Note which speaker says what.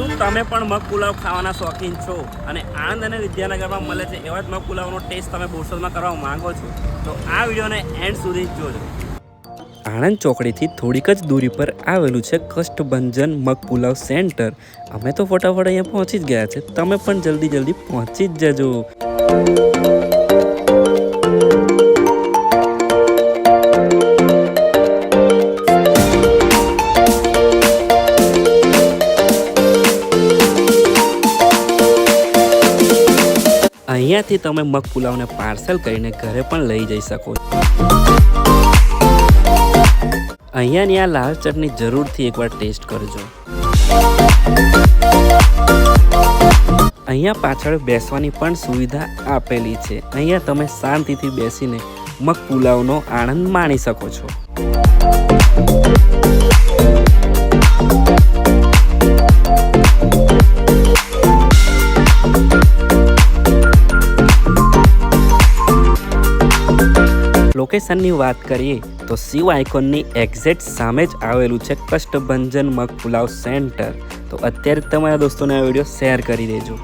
Speaker 1: શું તમે પણ મગ પુલાવ ખાવાના શોખીન છો? અને આણંદ અને વિદ્યાનગરમાં મળે છે એવા જ મગ પુલાવનો ટેસ્ટ તમે બોરસદમાં કરવા માંગો છો? તો આ વિડીયોને એન્ડ સુધી જોજો.
Speaker 2: આણંદ ચોકડીથી થોડીક જ દૂરી પર આવેલું છે કષ્ટભંજન મગ પુલાવ સેન્ટર. અમે તો ફટાફટ અહીંયા પહોંચી જ ગયા છે. તમે પણ જલ્દી જલ્દી પહોંચી જ જજો. અહીંયાથી તમે મગ પુલાવને પાર્સલ કરીને ઘરે પણ લઈ જઈ શકો. છો અહીંયાની આ લાલ ચટણી જરૂરથી એકવાર ટેસ્ટ કરજો. અહીંયા પાછળ બેસવાની પણ સુવિધા આપેલી છે. અહીંયા તમે શાંતિથી બેસીને મગ પુલાવનો આનંદ માણી શકો છો. લોકેશનની વાત કરીએ, તો શિવ આઇકોનની એક્ઝેક્ટ સામે જ આવેલું છે કષ્ટભંજન મગ પુલાવ સેન્ટર તો અત્યારે તમારા દોસ્તોને આ વીડિયો શેર કરી દેજો.